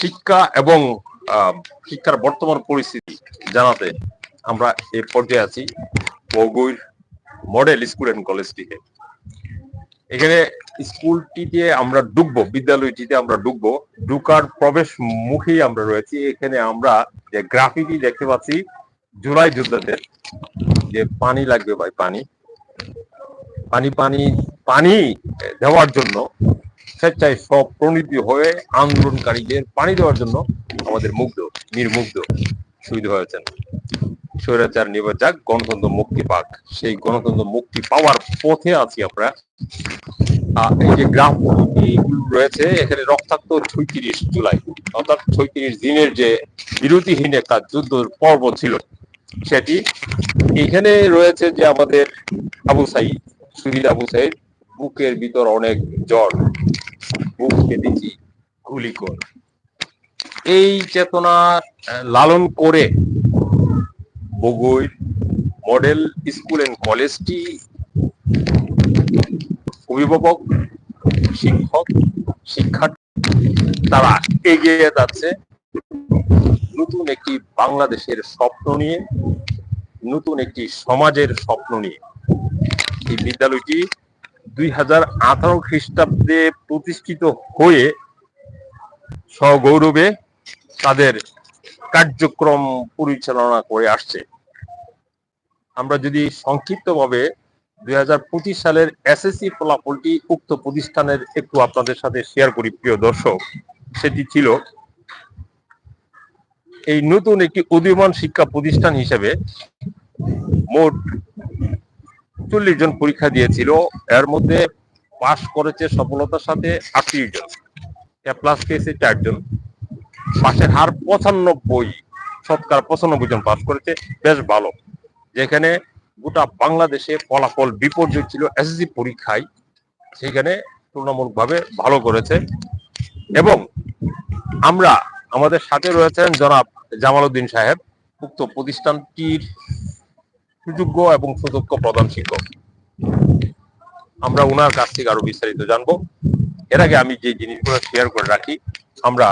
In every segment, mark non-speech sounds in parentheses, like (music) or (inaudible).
শিক্ষা এবং শিক্ষার বর্তমান পরিস্থিতি জানাতে আমরা এ পর্যায়ে আছি বগুইর মডেল স্কুল অ্যান্ড কলেজটিতে। এখানে স্কুলটিতে আমরা ঢুকবো, বিদ্যালয়টিতে আমরা ঢুকবো। ঢুকার প্রবেশ মুখেই আমরা রয়েছি। এখানে আমরা যে গ্রাফিতি দেখতে পাচ্ছি, জুলাই যোদ্ধাদের যে পানি লাগবে ভাই, পানি। পানি পানি পানি দেওয়ার জন্য স্বেচ্ছায় সব প্রণীতি হয়ে আন্দোলনকারীদের পানি দেওয়ার জন্য আমাদের মুগ্ধ, নির্মুগ্ধ শহীদ হয়েছেন স্বৈরাচার নিবে যাক, গণতন্ত্র মুক্তি পাক। সেই গণতন্ত্র মুক্তি পাওয়ার পথে আছি আমরা। এই যে গ্রাম রয়েছে, এখানে রক্তাক্ত ছয়ত্রিশ জুলাই, অর্থাৎ ছয়ত্রিশ দিনের যে বিরতিহীন একটা যুদ্ধ পর্ব ছিল, সেটি এখানে রয়েছে যে আমাদের আবু সাইদ শহীদ আবু সাইদ বুকের ভিতর অনেক জ্বর। বুক কেটেছি গুলি কর। এই চেতনা লালন করে বগুড় মডেল স্কুল এন্ড কলেজটি অভিভাবক, শিক্ষক, শিক্ষার্থী তারা এগিয়ে যাচ্ছে। নতুন একটি বাংলাদেশের স্বপ্ন নিয়ে, নতুন একটি সমাজের স্বপ্ন নিয়ে। এই বিদ্যালয়টি দুই হাজার আঠারো খ্রিস্টাব্দে প্রতিষ্ঠিত হয়ে সগৌরবে তাদের কার্যক্রম পরিচালনা করে আসছে। আমরা যদি সংক্ষিপ্তভাবে দুই হাজার পঁচিশ সালের এসএসসি ফলাফলটি উক্ত প্রতিষ্ঠানের একটু আপনাদের সাথে শেয়ার করি, প্রিয় দর্শক, সেটি ছিল এই নতুন একটি উদীয়মান শিক্ষা প্রতিষ্ঠান হিসেবে মোট চল্লিশ জন পরীক্ষা দিয়েছিল। এর মধ্যে পাশ করেছে সফলতার সাথে আটত্রিশ জন। প্লাস পেয়েছে চারজন পাশের হার পঁচানব্বই শতকরা পঁচানব্বই জন পাস করেছে। বেশ ভালো। যেখানে গোটা বাংলাদেশে ফলাফল বিপর্যয় ছিল এসএসসি পরীক্ষায়। সেখানে তুলনামূলকভাবে ভালো করেছে। এবং আমরা আমাদের সাথে রয়েছেন জনাব জামাল উদ্দিন সাহেব, উক্ত প্রতিষ্ঠানটির সুযোগ্য এবং সুযোগ্য প্রধান শিক্ষক। আমরা ওনার কাছ থেকে আরও বিস্তারিত জানব। এর আগে আমি যে জিনিসগুলো শেয়ার করে রাখি, আমরা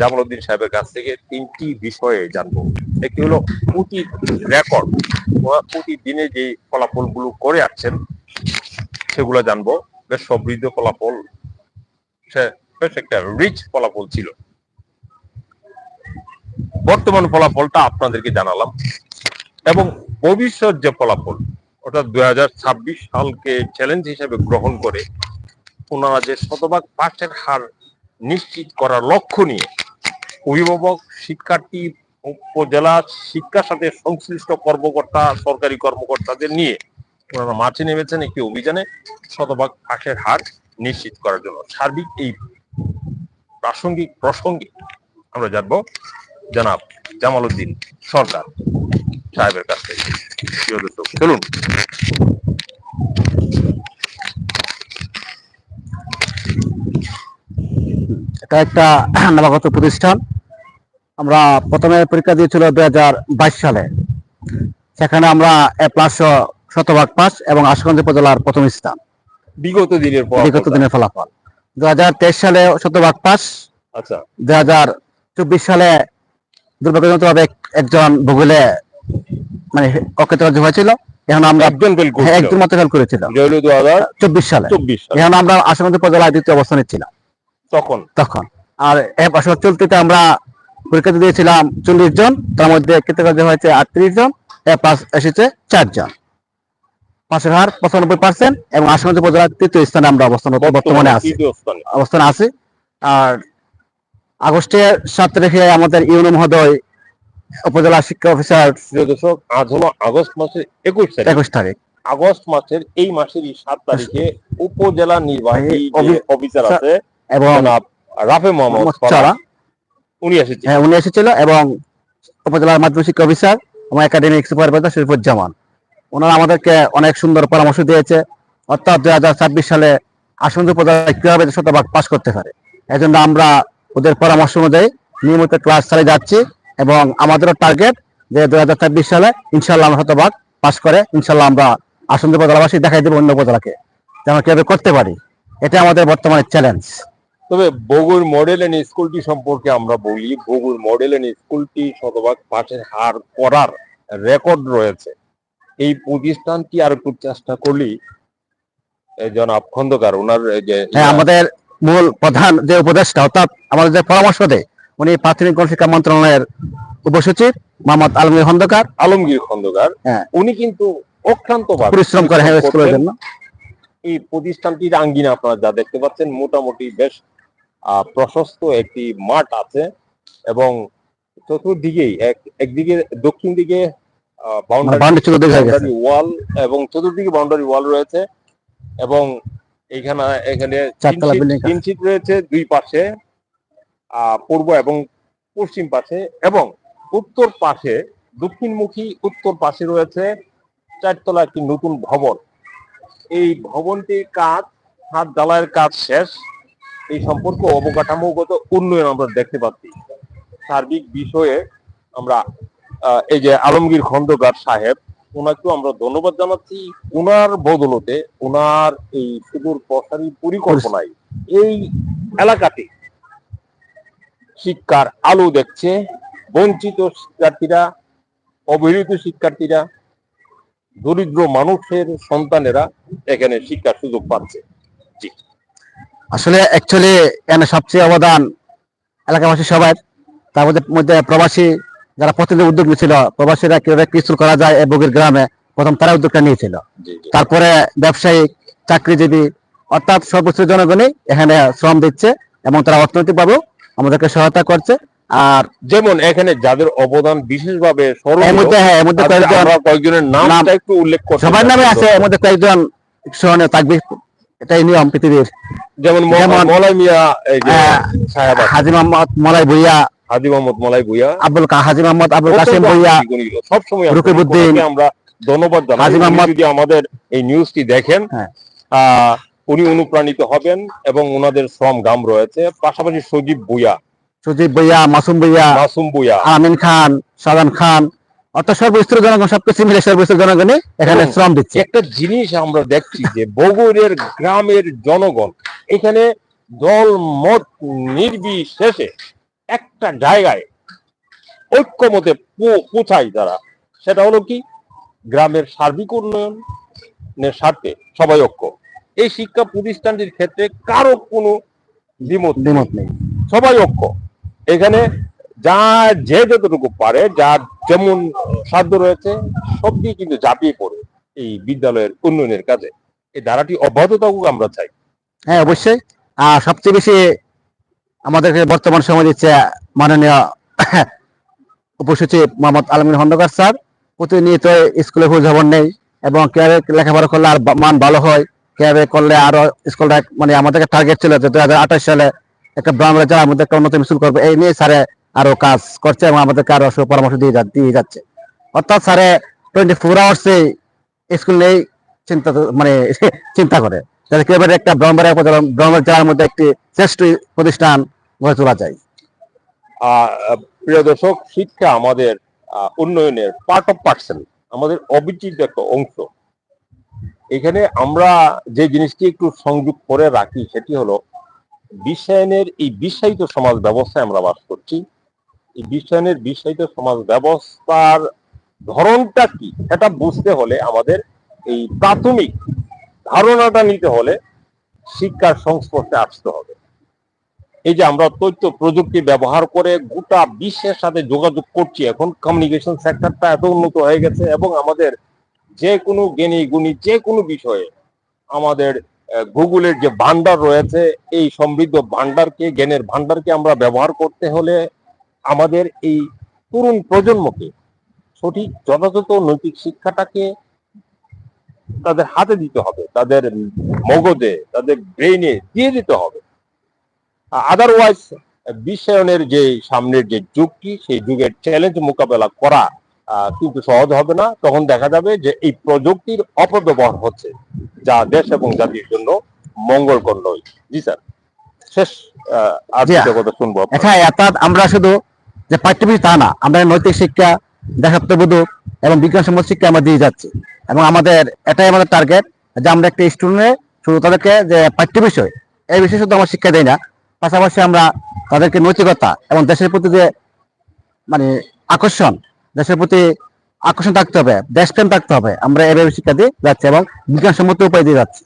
জামাল উদ্দিন সাহেবের কাছ থেকে তিনটি বিষয়ে জানব। একটি হলো প্রতি রেকর্ড প্রতিদিনে যে ফলাফলগুলো করে আসছেন, সেগুলো জানব। বেশ সমৃদ্ধ ফলাফল বেশ একটা রিচ ফলাফল ছিল। বর্তমান ফলাফলটা আপনাদেরকে জানালাম। এবং ভবিষ্যৎ যে ফলাফল, অর্থাৎ দুই হাজার ছাব্বিশ সালকে চ্যালেঞ্জ হিসেবে গ্রহণ করে ওনারা যে শতভাগ পাঠের হার নিশ্চিত করার লক্ষ্য নিয়ে অভিভাবক, শিক্ষার্থী, উপজেলা শিক্ষার সাথে সংশ্লিষ্ট কর্মকর্তা, সরকারি কর্মকর্তাদের নিয়ে ওনারা মাঠে নেমেছেন একটি অভিযানে শতভাগ পাঠের হার নিশ্চিত করার জন্য। সার্বিক এই প্রাসঙ্গিক প্রসঙ্গে আমরা জানব, জনাব জামাল উদ্দিন সরকার। সাহেবের কাছ থেকে। প্রিয় দর্শক, চলুন। এটা একটা নবাগত প্রতিষ্ঠান। আমরা প্রথমে পরীক্ষা দিয়েছিল দুই হাজার বাইশ সালে। সেখানে আমরা এ প্লাস শতভাগ পাস এবং আশুগঞ্জ উপজেলার প্রথম স্থান। বিগত দিনের বিগত দিনের ফলাফল। দু হাজার তেইশ সালে শতভাগ পাস। আচ্ছা। দুই হাজার চব্বিশ সালে দুর্ভাগ্যজনকভাবে এক- একজন ভূগোলে মানে অকৃতকার্য হয়েছিল এখন আমরা একজন ফেল হ্যাঁ, একজন মাত্র ফেল করেছিল। দু হাজার চব্বিশ সালে। চব্বিশ এখন আমরা আশুগঞ্জ উপজেলায় দ্বিতীয় অবস্থানে ছিলাম। তখন? তখন। আর বছর চলতিতে আমরা পরীক্ষা দিয়েছিলাম চল্লিশ জন তার মধ্যে কৃতকার্য হয়েছে আটত্রিশ জন এ পাস এসেছে চারজন পাশের হার পঁচানব্বই পার্সেন্ট এবং আসামগঞ্জ উপজেলার তৃতীয় স্থানে আমরা অবস্থান বর্তমানে আছি। অবস্থানে আছি। আর আগস্টের সাত তারিখে আমাদের ইউনো মহোদয় উপজেলা শিক্ষা অফিসার প্রিয় দর্শক আজ হলো আগস্ট মাসের একুশ তারিখ। একুশ তারিখ। আগস্ট মাসের এই মাসেরই সাত তারিখে উপজেলা নির্বাহী অফিসার আছে এবং রাফে মোহাম্মদ উনি এসেছেন। হ্যাঁ উনি এসেছিল এবং উপজেলার মাধ্যমিক শিক্ষা অফিসার এবং একাডেমিক সুপারভাইজার শরীফুজ্জামান। ওনারা আমাদেরকে অনেক সুন্দর পরামর্শ দিয়েছে। অর্থাৎ দুই হাজার ছাব্বিশ সালে আসন্ন উপজেলায় কীভাবে শতভাগ পাস করতে পারে। এই জন্য আমরা ওদের পরামর্শ অনুযায়ী নিয়মিত ক্লাস চালিয়ে যাচ্ছি। এবং আমাদেরও টার্গেট যে দুই হাজার ছাব্বিশ সালে ইনশাল্লাহ আমরা শতভাগ পাস করে ইনশাল্লাহ আমরা আসন্ন উপজেলাবাসী দেখাই দেবো অন্য উপজেলাকে যে আমরা কীভাবে করতে পারি। এটা আমাদের বর্তমানে চ্যালেঞ্জ তবে বগুড় মডেল এন্ড স্কুলটি সম্পর্কে আমরা বলি বগুড় মডেল এন্ড স্কুলটি শতভাগ পাশের হার করার রেকর্ড রয়েছে। এই প্রতিষ্ঠানটি আর একটু চেষ্টা করলেই এই জনাব খন্দকার ওনার যে হ্যাঁ আমাদের মূল প্রধান যে উপদেষ্টা অর্থাৎ আমাদের যে পরামর্শ দেয় উনি প্রাথমিক গণশিক্ষা মন্ত্রণালয়ের উপসচিব মোহাম্মদ আলমগীর খন্দকার। আলমগীর খন্দকার। হ্যাঁ। উনি কিন্তু অক্লান্ত পরিশ্রম করে হ্যাঁ স্কুলের জন্য। এই প্রতিষ্ঠানটির আঙ্গিনা আপনারা যা দেখতে পাচ্ছেন মোটামুটি বেশ প্রশস্ত একটি মাঠ আছে এবং চতুর্দিকেই এক একদিকে দক্ষিণ দিকে বাউন্ডারি ওয়াল এবং চতুর্দিকে বাউন্ডারি ওয়াল রয়েছে এবং এখানে এখানে রয়েছে দুই পাশে পূর্ব এবং পশ্চিম পাশে এবং উত্তর পাশে, দক্ষিণমুখী উত্তর পাশে রয়েছে চারতলা একটি নতুন ভবন। এই ভবনটির কাজ, হাত জ্বালায়ের কাজ শেষ। এই সম্পর্কে অবকাঠামোগত উন্নয়ন আমরা দেখতে পাচ্ছি। সার্বিক বিষয়ে আমরা এই যে আলমগীর খন্দকার সাহেব, ওনাকেও আমরা ধন্যবাদ জানাচ্ছি। ওনার বদলতে, ওনার এই সুদূর প্রসারী পরিকল্পনায় এই এলাকাতে শিক্ষার আলো দেখছে বঞ্চিত শিক্ষার্থীরা অবহেলিত শিক্ষার্থীরা দরিদ্র মানুষের সন্তানেরা এখানে শিক্ষার সুযোগ পাচ্ছে। আসলে অ্যাকচুয়ালি এখানে সবচেয়ে অবদান এলাকাবাসী সবার তার মধ্যে মধ্যে প্রবাসী যারা প্রতিনিধি উদ্যোগ নিয়েছিল প্রবাসীরা কীভাবে কিছু করা যায় এই বগির গ্রামে প্রথম তারা উদ্যোগটা নিয়েছিল। জি জি। তারপরে ব্যবসায়িক চাকরিজীবী অর্থাৎ সর্বোচ্চ জনগণই এখানে শ্রম দিচ্ছে এবং তারা অর্থনৈতিকভাবেও আমাদেরকে সহায়তা করছে। আর যেমন এখানে যাদের অবদান বিশেষভাবে হ্যাঁ কয়েকজনের নাম- একটু উল্লেখ সবার নামে আছে এর মধ্যে কয়েকজন স্মরণীয় থাকবে এটাই নিয়ম পৃথিবীর। যেমন মলাই মিয়া আহ, হাজি মোহাম্মদ মলাই ভুইয়া হাজি মোহাম্মদ মলাই ভুইয়া। আব্দুল হাজি মোহাম্মদ আব্দুল কাসিম ভুইয়া সবসময় রকিবউদ্দিন, আমরা ধন্যবাদ জানাই। হাজি মোহাম্মদ- যদি আমাদের এই নিউজটি দেখেন হ্যাঁ। আহ, উনি অনুপ্রাণিত হবেন এবং ওনাদের শ্রম গাম রয়েছে। পাশাপাশি সজীব ভুইয়া। সজীব ভুইয়া মাসুম ভুইয়া মাসুম ভুইয়া। আমিন খান সাদান খান অর্থাৎ সর্বস্তর জনগণ সবকিছু মিলে সর্বস্তর জনগণই এখানে শ্রম দিচ্ছে। একটা জিনিস আমরা দেখছি যে বগুড়ের গ্রামের জনগণ এখানে দল মত নির্বিশেষে একটা জায়গায় ঐক্যমতে পৌঁছায় তারা সেটা হলো কি? গ্রামের সার্বিক উন্নয়নের স্বার্থে সবাই ঐক্য। এই শিক্ষা প্রতিষ্ঠানটির ক্ষেত্রে কারও কোনো দ্বিমত নেই। দ্বিমত নেই। সবাই ঐক্য। এখানে যা যে যতটুকু পারে যার যেমন সাধ্য রয়েছে সব দিয়ে কিন্তু ঝাঁপিয়ে পড়ে এই বিদ্যালয়ের উন্নয়নের কাজে। এই ধারাটি অব্যাহত থাকুক আমরা চাই। হ্যাঁ অবশ্যই। আর সবচেয়ে বেশি আমাদেরকে বর্তমান সময় দিচ্ছে মাননীয় উপসচিব মোহাম্মদ আলমিন খন্দকার স্যার। প্রতিনিয়ত স্কুলে খোঁজ খবর নেই এবং লেখাপড়া করলে আর মান ভালো হয়। কীভাবে করলে আরও স্কুলটা মানে আমাদেরকে টার্গেট ছিল যে দুই হাজার আঠাশ সালে একটা ব্রাহ্মণ জেলার মধ্যে একটা উন্নত স্কুল করবে। এই নিয়ে স্যারে আরও কাজ করছে এবং আমাদেরকে আরও পরামর্শ দিয়ে দিয়ে যাচ্ছে। অর্থাৎ স্যারে টোয়েন্টি ফোর আওয়ার্সে স্কুল নেই চিন্তা মানে (laughs) চিন্তা করে। তাহলে কীভাবে একটা উপজেলা ব্রহ্মবাড়ি জেলার মধ্যে একটি শ্রেষ্ঠ প্রতিষ্ঠান গড়ে তোলা যায়? প্রিয় দর্শক, শিক্ষা আমাদের উন্নয়নের পার্ট অফ পার্সেল আমাদের অবিচ্ছেদ্য একটা অংশ। এখানে আমরা যে জিনিসটি একটু সংযোগ করে রাখি সেটি হলো বিশ্বায়নের, এই বিশ্বায়িত সমাজ ব্যবস্থায় আমরা বাস করছি। এই বিশ্বায়নের, বিশ্বায়িত সমাজ ব্যবস্থার ধরনটা কি সেটা বুঝতে হলে আমাদের এই প্রাথমিক ধারণাটা নিতে হলে শিক্ষার সংস্পর্শে আসতে হবে। এই যে আমরা তথ্য প্রযুক্তি ব্যবহার করে গোটা বিশ্বের সাথে যোগাযোগ করছি, এখন কমিউনিকেশন সেক্টরটা এত উন্নত হয়ে গেছে এবং আমাদের যে কোনো জ্ঞানী গুণী যে কোনো বিষয়ে আমাদের গুগলের যে ভান্ডার রয়েছে, এই সমৃদ্ধ ভান্ডারকে জ্ঞানের ভান্ডারকে আমরা ব্যবহার করতে হলে আমাদের এই তরুণ প্রজন্মকে সঠিক যথাযথ নৈতিক শিক্ষাটাকে তাদের হাতে দিতে হবে, তাদের মগজে, তাদের ব্রেইনে দিয়ে দিতে হবে। আদারওয়াইজ বিশ্বায়নের যে সামনের যে যুগটি, সেই যুগের চ্যালেঞ্জ মোকাবেলা করা কিন্তু সহজ হবে না। তখন দেখা যাবে যে এই প্রযুক্তির অপব্যবহার হচ্ছে যা দেশ এবং জাতির জন্য মঙ্গলকর নয়। জি স্যার। শেষ কথা শুনব আপনার। অর্থাৎ আমরা শুধু যে পাঠ্যপুস্তক তা না আমরা নৈতিক শিক্ষা দেশাত্মবোধক এবং বিজ্ঞানসম্মত শিক্ষা আমরা দিয়ে যাচ্ছি। এবং আমাদের এটাই আমাদের টার্গেট যে আমরা একটা স্টুডেন্টে শুধু তাদেরকে যে পাঠ্য বিষয় এই বিষয়ে শুধু আমরা শিক্ষা দেই না পাশাপাশি আমরা তাদেরকে নৈতিকতা এবং দেশের প্রতি যে মানে আকর্ষণ দেশের প্রতি আকর্ষণ থাকতে হবে, দেশপ্রেম থাকতে হবে। আমরা এভাবে শিক্ষা দিয়ে যাচ্ছি এবং বিজ্ঞানসম্মত উপায় দিয়ে যাচ্ছি,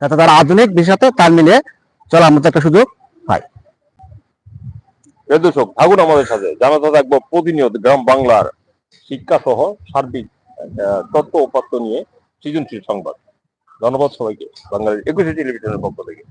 যাতে তারা আধুনিক বিষয়ের সাথে তাল মিলিয়ে চলার মতো একটা সুযোগ পায়। দর্শক, থাকুন আমাদের সাথে। জানাতে থাকব প্রতিনিয়ত গ্রাম বাংলার শিক্ষা সহ সার্বিক তথ্য উপাত্ত নিয়ে সৃজনশীল সংবাদ। ধন্যবাদ সবাইকে বাংলাদেশ একুশে টেলিভিশনের পক্ষ থেকে।